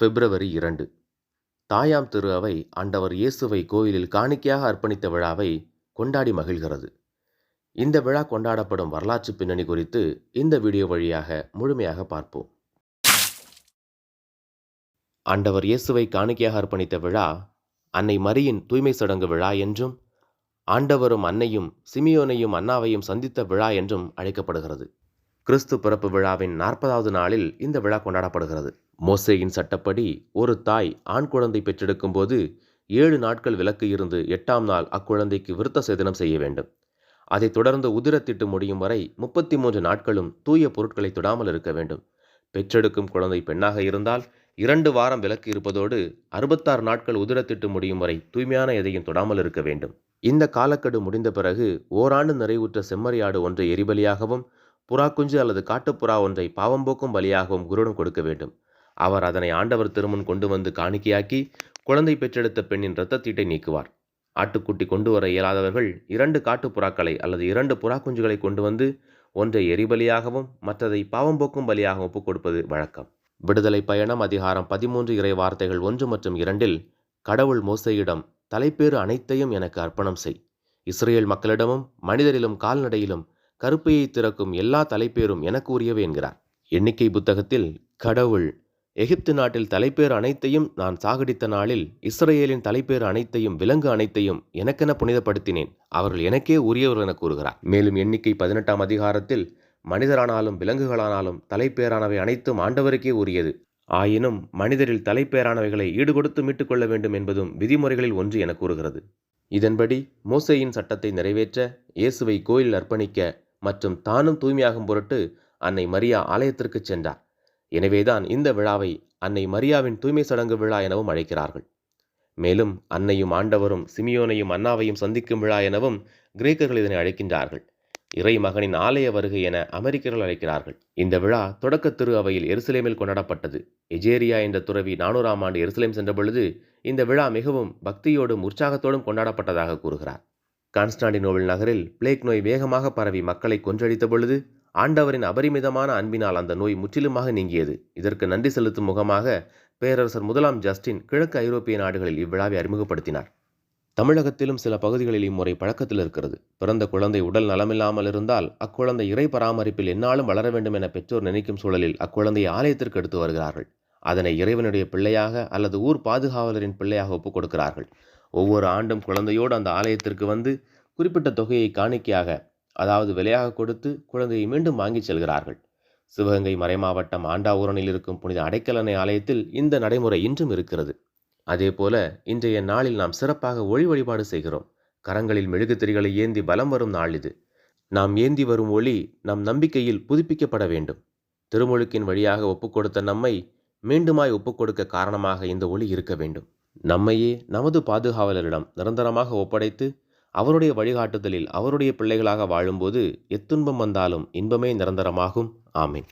பிப்ரவரி இரண்டு. தாயாம் திரு அவை ஆண்டவர் இயேசுவை கோயிலில் காணிக்கையாக அர்ப்பணித்த விழாவை கொண்டாடி மகிழ்கிறது. இந்த விழா கொண்டாடப்படும் வரலாற்று பின்னணி குறித்து இந்த வீடியோ வழியாக முழுமையாக பார்ப்போம். ஆண்டவர் இயேசுவை காணிக்கையாக அர்ப்பணித்த விழா அன்னை மரியின் தூய்மை சடங்கு விழா என்றும் ஆண்டவரும் அன்னையும் சிமியோனையும் அண்ணாவையும் சந்தித்த விழா என்றும் அழைக்கப்படுகிறது. கிறிஸ்து பிறப்பு விழாவின் நாற்பதாவது நாளில் இந்த விழா கொண்டாடப்படுகிறது. மோசேயின் சட்டப்படி ஒரு தாய் ஆண் குழந்தை பெற்றெடுக்கும் போது ஏழு நாட்கள் விலக்கு இருந்து எட்டாம் நாள் அக்குழந்தைக்கு விருத்த சேதனம் செய்ய வேண்டும். அதைத் தொடர்ந்து உதிரத்திட்டு முடியும் வரை முப்பத்தி மூன்று நாட்களும் தூய பொருட்களை தொடாமல் இருக்க வேண்டும். பெற்றெடுக்கும் குழந்தை பெண்ணாக இருந்தால் இரண்டு வாரம் விலக்கு இருப்பதோடு அறுபத்தாறு நாட்கள் உதிரத்திட்டு முடியும் வரை தூய்மையான எதையும் தொடாமல் இருக்க வேண்டும். இந்த காலக்கெடு முடிந்த பிறகு ஓராண்டு நிறைவுற்ற செம்மறியாடு ஒன்றை எரிபலியாகவும் புறாக்குஞ்சு அல்லது காட்டுப்புறா ஒன்றை பாவம் போக்கும் பலியாகவும் குருடன் கொடுக்க வேண்டும். அவர் அதனை ஆண்டவர் திருமுன் கொண்டு வந்து காணிக்கையாக்கி குழந்தை பெற்றெடுத்த பெண்ணின் இரத்தத்தீட்டை நீக்குவார். ஆட்டுக்குட்டி கொண்டு வர இயலாதவர்கள் இரண்டு காட்டுப்புறாக்களை அல்லது இரண்டு புறாக்குஞ்சுகளை கொண்டு வந்து ஒன்றை எரிபலியாகவும் மற்றதை பாவம் போக்கும் பலியாகவும் ஒப்புக் கொடுப்பது வழக்கம். விடுதலை பயணம் அதிகாரம் பதிமூன்று இறை வார்த்தைகள் ஒன்று மற்றும் இரண்டில் கடவுள் மோசையிடம் தலைப்பேறு அனைத்தையும் எனக்கு அர்ப்பணம் செய். இஸ்ரேல் மக்களிடமும் மனிதரிலும் கால்நடையிலும் கருப்பையை திறக்கும் எல்லா தலைப்பேரும் எனக்கு உரியவை என்கிறார். எண்ணிக்கை புத்தகத்தில் கடவுள் எகிப்து நாட்டில் தலைப்பேர் அனைத்தையும் நான் சாகடித்த நாளில் இஸ்ரேலின் தலைப்பேர் அனைத்தையும் விலங்கு அனைத்தையும் எனக்கென புனிதப்படுத்தினேன். அவர்கள் எனக்கே உரியவர்கள் என கூறுகிறார். மேலும் எண்ணிக்கை பதினெட்டாம் அதிகாரத்தில் மனிதரானாலும் விலங்குகளானாலும் தலைப்பேரானவை அனைத்தும் ஆண்டவருக்கே உரியது. ஆயினும் மனிதரில் தலைப்பேரானவைகளை ஈடுகொடுத்து மீட்டுக் கொள்ள வேண்டும் என்பதும் விதிமுறைகளில் ஒன்று என கூறுகிறது. இதன்படி மோசையின் சட்டத்தை நிறைவேற்ற இயேசுவை கோயில் அர்ப்பணிக்க மற்றும் தானும் தூய்மையாகும் பொருட்டு அன்னை மரியா ஆலயத்திற்கு சென்றார். எனவேதான் இந்த விழாவை அன்னை மரியாவின் தூய்மை சடங்கு விழா எனவும் அழைக்கிறார்கள். மேலும் அன்னையும் ஆண்டவரும் சிமியோனையும் அண்ணாவையும் சந்திக்கும் விழா எனவும் கிரேக்கர்கள் இதனை அழைக்கின்றார்கள். இறை மகனின் ஆலய வருகை என அமெரிக்கர்கள் அழைக்கிறார்கள். இந்த விழா தொடக்க திரு அவையில் எருசலேமில் கொண்டாடப்பட்டது. எஜேரியா என்ற துறவி நானூறாம் ஆண்டு எருசலேம் சென்ற பொழுது இந்த விழா மிகவும் பக்தியோடும் உற்சாகத்தோடும் கொண்டாடப்பட்டதாக கூறுகிறார். கான்ஸ்டாண்டினோவில் நகரில் பிளேக் நோய் வேகமாக பரவி மக்களை கொன்றழித்த பொழுது ஆண்டவரின் அபரிமிதமான அன்பினால் அந்த நோய் முற்றிலுமாக நீங்கியது. இதற்கு நன்றி செலுத்தும் முகமாக பேரரசர் முதலாம் ஜஸ்டின் கிழக்கு ஐரோப்பிய நாடுகளில் இவ்விழாவை அறிமுகப்படுத்தினார். தமிழகத்திலும் சில பகுதிகளில் இம்முறை பழக்கத்தில் இருக்கிறது. பிறந்த குழந்தை உடல் நலமில்லாமல் இருந்தால் அக்குழந்தை இறை பராமரிப்பில் என்னாலும் வளர வேண்டும் என பெற்றோர் நினைக்கும் சூழலில் அக்குழந்தையை ஆலயத்திற்கு எடுத்து வருகிறார்கள். அதனை இறைவனுடைய பிள்ளையாக அல்லது ஊர் பாதுகாவலரின் பிள்ளையாக ஒப்புக் கொடுக்கிறார்கள். ஒவ்வொரு ஆண்டும் குழந்தையோடு அந்த ஆலயத்திற்கு வந்து குறிப்பிட்ட தொகையை காணிக்கையாக அதாவது விலையாக கொடுத்து குழந்தையை மீண்டும் வாங்கிச் செல்கிறார்கள். சிவகங்கை மறைமாவட்டம் ஆண்டாவூரனில் இருக்கும் புனித அடைக்கலனை ஆலயத்தில் இந்த நடைமுறை இன்றும் இருக்கிறது. அதேபோல இன்றைய நாளில் நாம் சிறப்பாக ஒளி வழிபாடு செய்கிறோம். கரங்களில் மெழுகுத்திரிகளை ஏந்தி பலம் வரும் நாள் இது. நாம் ஏந்தி வரும் ஒளி நம் நம்பிக்கையில் புதுப்பிக்கப்பட வேண்டும். திருமுழுக்கின் வழியாக ஒப்புக்கொடுத்த நம்மை மீண்டுமாய் ஒப்புக்கொடுக்க காரணமாக இந்த ஒளி இருக்க வேண்டும். நம்மையே நமது பாதுகாவலரிடம் நிரந்தரமாக ஒப்படைத்து அவருடைய வழிகாட்டுதலில் அவருடைய பிள்ளைகளாக வாழும்போது எத்துன்பம் வந்தாலும் இன்பமே நிரந்தரமாகும். ஆமீன்.